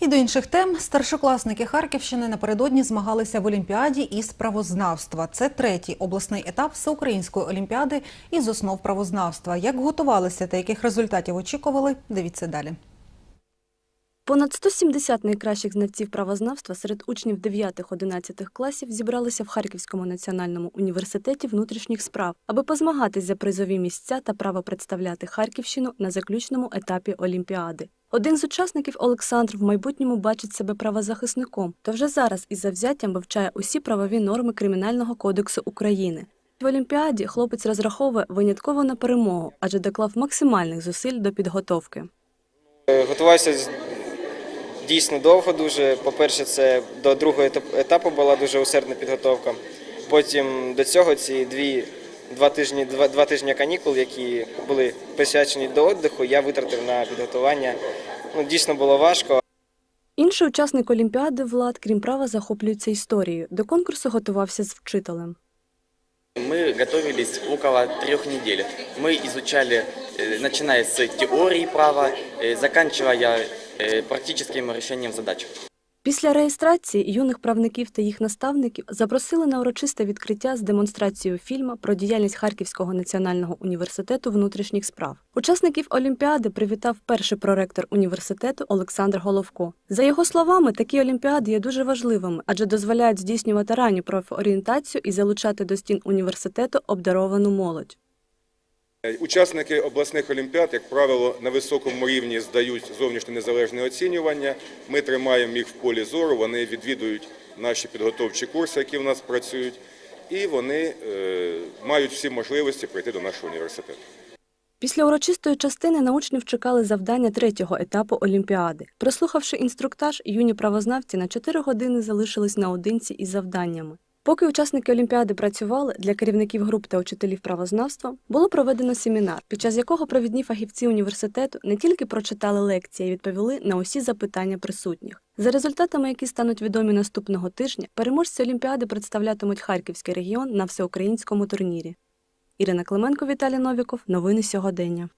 І до інших тем старшокласники Харківщини напередодні змагалися в Олімпіаді із правознавства. Це третій обласний етап всеукраїнської олімпіади із основ правознавства. Як готувалися та яких результатів очікували? Дивіться далі. Понад 170 найкращих знавців правознавства серед учнів 9-11 класів зібралися в Харківському національному університеті внутрішніх справ, аби позмагатись за призові місця та право представляти Харківщину на заключному етапі Олімпіади. Один з учасників Олександр в майбутньому бачить себе правозахисником, та вже зараз із завзяттям вивчає усі правові норми Кримінального кодексу України. В Олімпіаді хлопець розраховує винятково на перемогу, адже доклав максимальних зусиль до підготовки. Е, Готувався дійсно довго дуже. По-перше, це до другого етапу була дуже усердна підготовка. Потім до цього ці дві, два, тижні, два, два тижні канікул, які були присвячені до віддиху, я витратив на підготування. Ну, дійсно було важко. Інший учасник Олімпіади Влад, крім права, захоплюється історією. До конкурсу готувався з вчителем. Мы готовились около трех недель. Мы изучали, э, начиная с теории права, э, заканчивая э, практическим решением задач. Після реєстрації юних правників та їх наставників запросили на урочисте відкриття з демонстрацією фільму про діяльність Харківського національного університету внутрішніх справ. Учасників Олімпіади привітав перший проректор університету Олександр Головко. За його словами, такі олімпіади є дуже важливими, адже дозволяють здійснювати ранню профорієнтацію і залучати до стін університету обдаровану молодь. Учасники обласних олімпіад, як правило, на високому рівні здають зовнішнє незалежне оцінювання. Ми тримаємо їх в полі зору, вони відвідують наші підготовчі курси, які в нас працюють, і вони е, мають всі можливості прийти до нашого університету. Після урочистої частини на учнів чекали завдання третього етапу Олімпіади. Прослухавши інструктаж, юні правознавці на 4 години залишились наодинці із завданнями. Поки учасники Олімпіади працювали, для керівників груп та учителів правознавства було проведено семінар, під час якого провідні фахівці університету не тільки прочитали лекції, а й відповіли на усі запитання присутніх. За результатами, які стануть відомі наступного тижня, переможці Олімпіади представлятимуть Харківський регіон на всеукраїнському турнірі. Ірина Клименко, Віталій Новіков. Новини сьогодення.